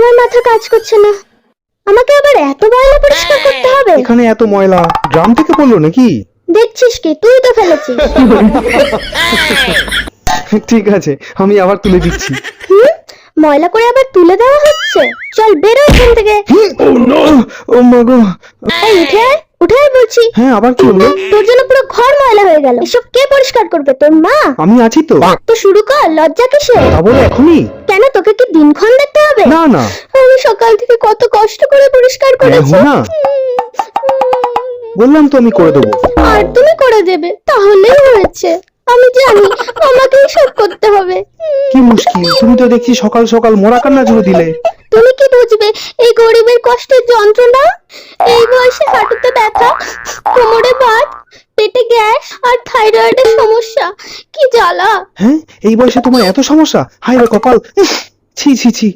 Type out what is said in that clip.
আমার মাথা কাজ করছে না। আমাকে আবার এত ময়লা পরিষ্কার করতে হবে? এখানে এত ময়লা গ্রাম থেকে বলল নাকি? দেখছিস কি? তুই তো ফেলেছিস। ঠিক আছে আমি আবার তুলে দিচ্ছি। ময়লা করে আবার তুলে দেওয়া হচ্ছে? চল বেরো এখান থেকে। ও নো ও মা গো। এই উঠে উঠে বলছি। হ্যাঁ আবার কি হলো? তোর জন্য পুরো ঘর ময়লা হয়ে গেল। এসব কে পরিষ্কার করবে? তোর মা? আমি আছি তো। তো শুরু কর লজ্জা কিসে তা বলে এখনই। কেন তোকে কি দিনক্ষণ দেখতে হবে? না না। আমি সকাল থেকে কত কষ্ট করে পরিষ্কার করেছি। হ্যাঁ, না বললাম তো আমি করে দেবো। আর তুমি করে দেবে তাহলেই হয়েছে। আমি জানি আমাকেই সব করতে হবে। কি মুশকিল তুমি তো দেখছি সকাল সকাল মোরা কান্না জুড়ে দিলে। তুমি কি বুঝবে এই গরিবের কষ্টের যন্ত্রণা? এই বয়সে হাঁটুতে ব্যথা কোমরে বাত পেটে গ্যাস আর থাইরয়েডের সমস্যা। কি জ্বালা। হ্যাঁ এই বয়সে তোমার এত সমস্যা? হায় রে কপাল। ছি ছি ছি।